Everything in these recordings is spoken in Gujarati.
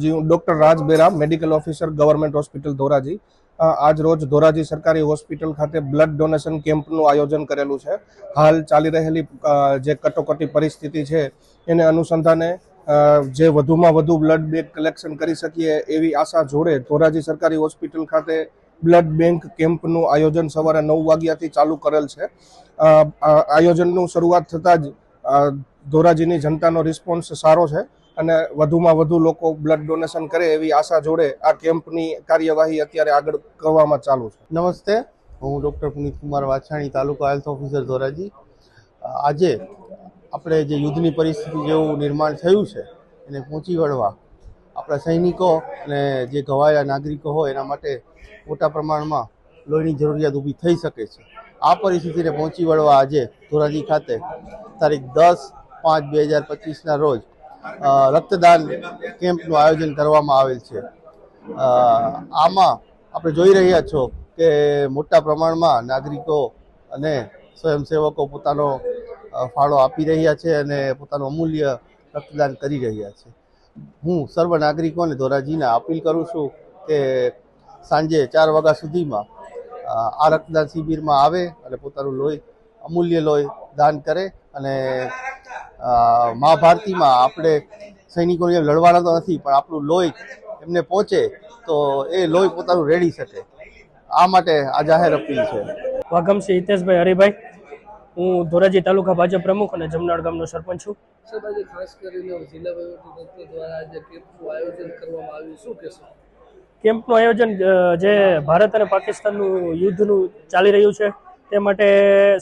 જી, હું doctor Raj Bera, medical officer, government hospital Dhoraji. આજ રોજ ધોરાજી સરકારી હોસ્પિટલ ખાતે બ્લડ ડોનેશન કેમ્પનું આયોજન કરેલું છે. હાલ ચાલી રહેલી જે કટોકટી પરિસ્થિતિ છે, એને અનુસંધાને જે વધુમાં વધુ બ્લડ બેંક કલેક્શન કરી શકીએ એવી આશા જોડે ધોરાજી સરકારી હોસ્પિટલ ખાતે બ્લડ બેંક કેમ્પનું આયોજન સવારે નવ વાગ્યાથી ચાલુ કરેલ છે. આયોજનનું શરૂઆત થતાં જ ધોરાજીની જનતાનો રિસ્પોન્સ સારો છે. અને વધુમાં વધુ લોકો બ્લડ ડોનેશન કરે એવી આશા જોડે આ કેમ્પની કાર્યવાહી અત્યારે આગળ કરવામાં ચાલુ છે. નમસ્તે, હું doctor Punit Kumar Vachhani, taluka health officer Dhoraji. આજે આપણે જે યુદ્ધની પરિસ્થિતિ જેવું નિર્માણ થયું છે, એને પહોંચી વળવા આપણા સૈનિકો અને જે ઘવાયેલા નાગરિકો હોય એના માટે મોટા પ્રમાણમાં લોહીની જરૂરિયાત ઊભી થઈ શકે છે. આ પરિસ્થિતિને પહોંચી વળવા આજે ધોરાજી ખાતે તારીખ દસ પાંચ બે હજાર પચીસના રોજ રક્તદાન કેમ્પનું આયોજન કરવામાં આવેલ છે. આમાં આપણે જોઈ રહ્યા છો કે મોટા પ્રમાણમાં નાગરિકો અને સ્વયંસેવકો પોતાનો ફાળો આપી રહ્યા છે અને પોતાનું અમૂલ્ય રક્તદાન કરી રહ્યા છે. હું સર્વ નાગરિકોને ધોરાજીને અપીલ કરું છું કે સાંજે ચાર વાગ્યા સુધીમાં આ રક્તદાન શિબિરમાં આવે અને પોતાનું લોહી, અમૂલ્ય લોહી દાન કરે અને અ, મા ભારતીમાં આપણે સૈનિકોને લડવાના તો નથી પણ આપણું લોહી એમને પહોંચે તો એ લોહી પોતાનું રેડી શકે. આ માટે આ જાહેર અપીલ છે. વાઘમસિંહ હિતેશભાઈ હરિભાઈ હું ધોરાજી તાલુકા ભાજપ પ્રમુખ અને જમનાળ ગામનો સરપંચ છું. સાહેબ ખાસ કરીને જિલ્લા વહીવટી દ્વારા આજે કેમ્પનું આયોજન કરવામાં આવ્યું. શું કહેશો? કેમ્પનું આયોજન જે ભારત અને પાકિસ્તાનનું યુદ્ધનું ચાલી રહ્યું છે તે માટે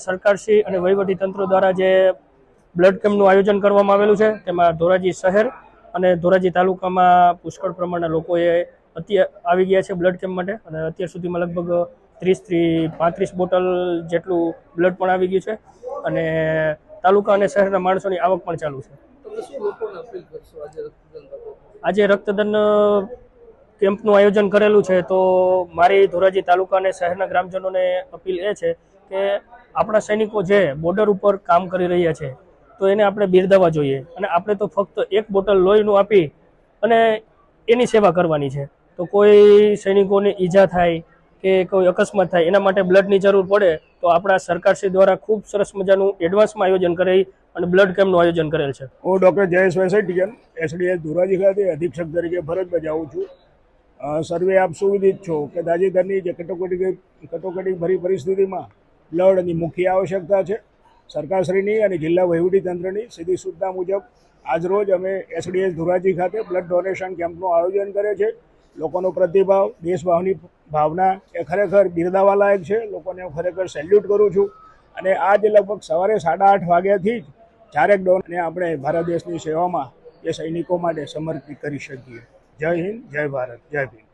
સરકારશ્રી અને વહીવટી તંત્ર દ્વારા જે બ્લડ કેમ્પનું આયોજન કરવામાં આવેલું છે. તેમાં ધોરાજી શહેર અને ધોરાજી તાલુકામાં પુષ્કળ પ્રમાણના લોકોએ અત્યારે આવી ગયા છે બ્લડ કેમ્પ માટે અને અત્યાર સુધીમાં લગભગ ત્રીસથી પાંત્રીસ બોટલ જેટલું બ્લડ પણ આવી ગયું છે અને તાલુકા અને શહેરના માણસોની આવક પણ ચાલુ છે. આજે રક્તદાન કેમ્પનું આયોજન કરેલું છે તો મારી ધોરાજી તાલુકા અને શહેરના ગ્રામજનોને અપીલ એ છે કે આપણા સૈનિકો જે બોર્ડર ઉપર કામ કરી રહ્યા છે તો એને આપણે બિરદાવવા જોઈએ. અને આપણે તો ફક્ત એક બોટલ લોહીનું આપી અને એની સેવા કરવાની છે. તો કોઈ સૈનિકોને ઈજા થાય કે કોઈ અકસ્માત થાય એના માટે બ્લડની જરૂર પડે, તો આપણા સરકારશ્રી દ્વારા ખૂબ સરસ મજાનું એડવાન્સમાં આયોજન કરી અને બ્લડ કેમ્પનું આયોજન કરેલ છે. હું ડૉક્ટર જયેશ વેસેટિયન, એસડીએસ ધોરાજી ખાતે અધિક્ષક તરીકે ફરજ બજાવું છું. સર્વે આપ સુવિધિત છો કે તાજેતરની જે કટોકટી કટોકટી ભરી પરિસ્થિતિમાં બ્લડની મુખ્ય આવશ્યકતા છે. સરકારશ્રીની અને જિલ્લા વહીવટી તંત્રની સીધી સૂચના મુજબ આજરોજ અમે એસડીએસ ધોરાજી ખાતે બ્લડ ડોનેશન કેમ્પનું આયોજન કરે છે. લોકોનો પ્રતિભાવ દેશભાવની ભાવના એ ખરેખર બિરદાવા લાયક છે. લોકોને હું ખરેખર સેલ્યુટ કરું છું. અને આજે લગભગ સવારે સાડા આઠ વાગ્યાથી જ ચારેક ડોનને આપણે ભારત દેશની સેવામાં એ સૈનિકો માટે સમર્પિત કરી શકીએ. જય હિન્દ, જય ભારત, જય ભીમ.